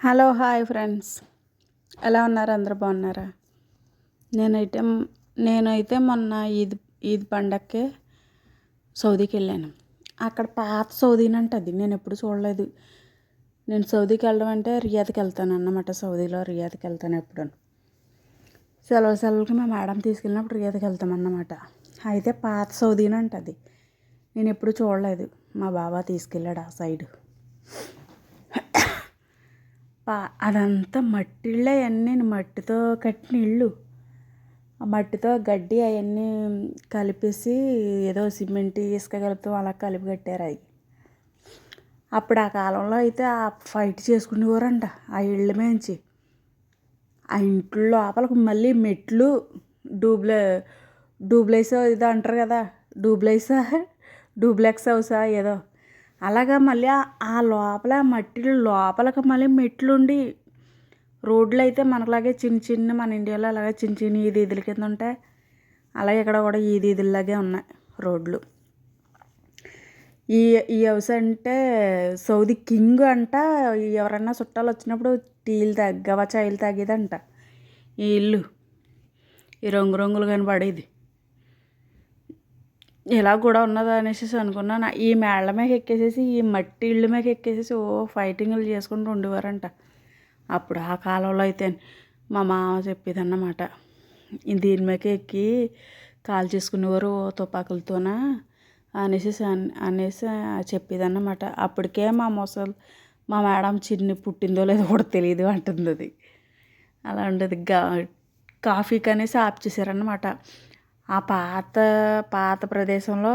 Hello hi friends. ఎలా ఉన్నారు? అందరు బాగున్నారా? నేనైతే నేనైతే మొన్న ఈద్ ఈద్ పండక్కి సౌదీకి వెళ్ళాను. అక్కడ పాత సౌదీని అంటది నేను ఎప్పుడు చూడలేదు. నేను సౌదీకి వెళ్ళడం అంటే రియాద్కి వెళ్తాను అన్నమాట. సౌదీలో రియాద్కి వెళ్తాను ఎప్పుడు సెలవు సెలవులకి మా మేడం తీసుకెళ్ళినప్పుడు రియాద్కి వెళ్తాం అన్నమాట. అయితే పాత సౌదీని అంటది నేను ఎప్పుడు చూడలేదు. మా బాబా తీసుకెళ్ళాడు ఆ సైడ్. పా అదంతా మట్టిళ్ళే అవన్నీ మట్టితో కట్టిన ఇళ్ళు ఆ మట్టితో గడ్డి అవన్నీ కలిపేసి ఏదో సిమెంట్ ఇసుక కలుపుతూ అలా కలిపి కట్టారు అవి. అప్పుడు ఆ కాలంలో అయితే ఆ ఫైట్ చేసుకునేవారంట ఆ ఇళ్ళ మేంచి. ఆ ఇంట్లో లోపలకు మళ్ళీ మెట్లు డూబ్లే డూబ్లెక్స్ ఇది అంటారు కదా డూబ్లెక్సా డూబ్లెక్స్ హౌసా ఏదో. అలాగా మళ్ళీ ఆ లోపల మట్టి లోపలకి మళ్ళీ మెట్లు ఉండి రోడ్లు అయితే మనలాగే చిన్న చిన్న మన ఇండియాలో అలాగే చిన్న చిన్న ఈదీదుల కింద ఉంటాయి. అలాగే ఇక్కడ కూడా ఈదీదుల్లాగే ఉన్నాయి రోడ్లు. ఈ ఈ హౌస్ అంటే సౌదీ కింగ్ అంట ఎవరన్నా చుట్టాలు వచ్చినప్పుడు టీలు తగ్గవ చాయలు తాగేదంట. ఈ ఇల్లు. ఈ రంగురంగులు కనబడేది. ఇలా కూడా ఉన్నదా అనేసి అనుకున్నాను ఈ మేళ్ళ మీద ఎక్కేసేసి ఈ మట్టి ఇళ్ళ మీద ఎక్కేసేసి ఓ ఫైటింగ్లు చేసుకుంటూ ఉండేవారంట అప్పుడు ఆ కాలంలో అయితే మా మామ చెప్పేదన్నమాట. దీని మీద ఎక్కి కాల్ చేసుకునేవారు తుపాకులతోన అనేసి అనేసి చెప్పేదన్నమాట. అప్పటికే మా ముసలి మా మేడం చిన్ని పుట్టిందో లేదో కూడా తెలియదు అంటుంది అది. అలా ఉండేది. గా కాఫీకి అనేసి ఆఫ్ చేశారన్నమాట. ఆ పాత పాత ప్రదేశంలో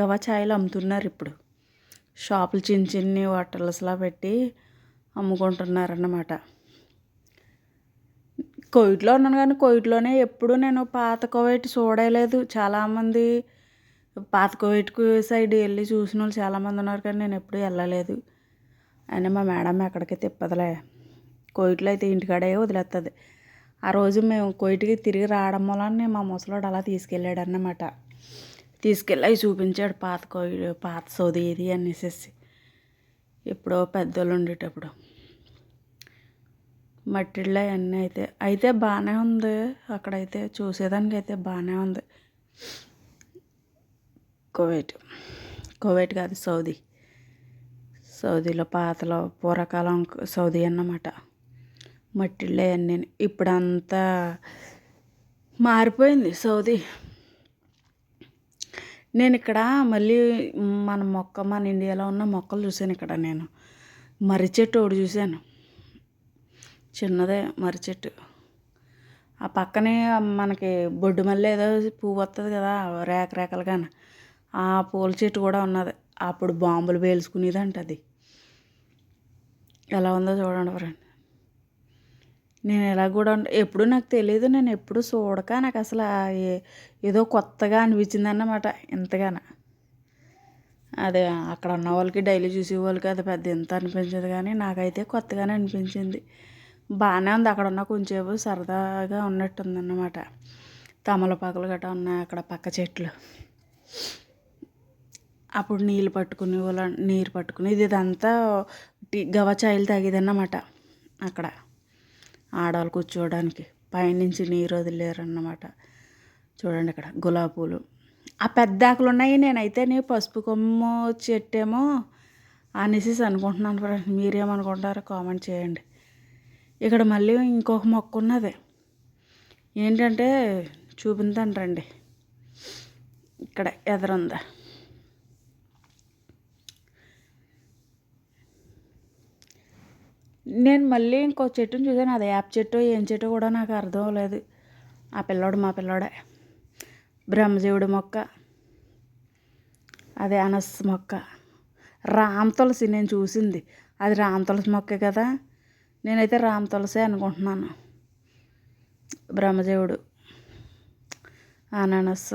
గవా అమ్ముతున్నారు ఇప్పుడు. షాపులు చిన్న చిన్ని హోటల్స్లా పెట్టి అమ్ముకుంటున్నారన్నమాట. కోవిడ్లో ఉన్నాను కానీ కోవిడ్లోనే ఎప్పుడు నేను పాత కోవిడ్ చూడలేదు. చాలామంది పాత కోవిడ్కు సైడ్ వెళ్ళి చూసిన వాళ్ళు చాలామంది ఉన్నారు కానీ నేను ఎప్పుడు వెళ్ళలేదు. అయినా మా మేడం ఎక్కడికి తిప్పదులే. కోవిడ్లో అయితే ఇంటికాడే వదిలేస్తుంది ఆ రోజు మేము కోయిటికి తిరిగి రావడం వలన మా ముసలోడు అలా తీసుకెళ్ళాడు అన్నమాట తీసుకెళ్ళి అవి చూపించాడు పాత కోయి పాత సౌది ఇది అనేసి ఎప్పుడో పెద్దోళ్ళు ఉండేటప్పుడు. మట్టిళ్ళ అవన్నీ అయితే అయితే బాగానే ఉంది. అక్కడైతే చూసేదానికి అయితే బాగానే ఉంది. కువైట్ కువైట్ కాదు సౌదీ. సౌదీలో పాతలో పూర్వకాలం సౌదీ అన్నమాట. మట్టిళ్ళే నేను ఇప్పుడంతా మారిపోయింది సౌదీ. నేను ఇక్కడ మళ్ళీ మన మొక్క మన ఇండియాలో ఉన్న మొక్కలు చూశాను ఇక్కడ నేను. మర్రి చెట్టు ఒకటి చూశాను. చిన్నదే మర్రి చెట్టు ఆ పక్కనే మనకి బొడ్డు మళ్ళీ ఏదో పువ్వు వస్తుంది కదా రేక రేకలుగా ఆ పూల చెట్టు కూడా ఉన్నది. అప్పుడు బాంబులు పేల్చుకునేది అంట అది ఎలా ఉందో చూడండి ఫ్రెండ్ నేను ఎలా కూడా ఎప్పుడు నాకు తెలియదు నేను ఎప్పుడు చూడక నాకు అసలు ఏదో కొత్తగా అనిపించింది అన్నమాట ఇంతగాన. అదే అక్కడ ఉన్న వాళ్ళకి డైలీ చూసే వాళ్ళకి అది పెద్ద ఎంత అనిపించదు కానీ నాకైతే కొత్తగానే అనిపించింది. బాగానే ఉంది అక్కడ ఉన్న కొంచెంసేపు సరదాగా ఉన్నట్టుంది అన్నమాట తమలపాకులు గట్రా ఉన్నాయి అక్కడ పక్క చెట్లు. అప్పుడు నీళ్ళు పట్టుకునే వాళ్ళ నీరు పట్టుకుని ఇది ఇదంతా గవచాయిలు తాగేదన్నమాట అక్కడ. ఆడవాళ్ళు కూర్చోవడానికి పైనుంచి నీరు వదిలేరన్నమాట. చూడండి ఇక్కడ గులాబీ పూలు ఆ పెద్ద ఆకులు ఉన్నాయి నేనైతే నీ పసుపు కొమ్ము చెట్టేమో అనేసి అనుకుంటున్నాను ఫ్రెండ్స్. మీరేమనుకుంటారో కామెంట్ చేయండి. ఇక్కడ మళ్ళీ ఇంకొక మొక్క ఉన్నది. ఏంటంటే చూపిందండి రండి. ఇక్కడ ఎదరుందా. నేను మళ్ళీ ఇంకో చెట్టుని చూసాను అది యాప్ చెట్టు ఏం చెట్టు కూడా నాకు అర్థం అవ్వలేదు. ఆ పిల్లోడు మా పిల్లోడే. బ్రహ్మజీవుడి మొక్క. అదే అనస్ మొక్క. రామ్ తులసి నేను చూసింది. అది రామ్ తులసి మొక్కే కదా? నేనైతే రామ్ తులసి అనుకుంటున్నాను. బ్రహ్మజీవుడు. అనానస్.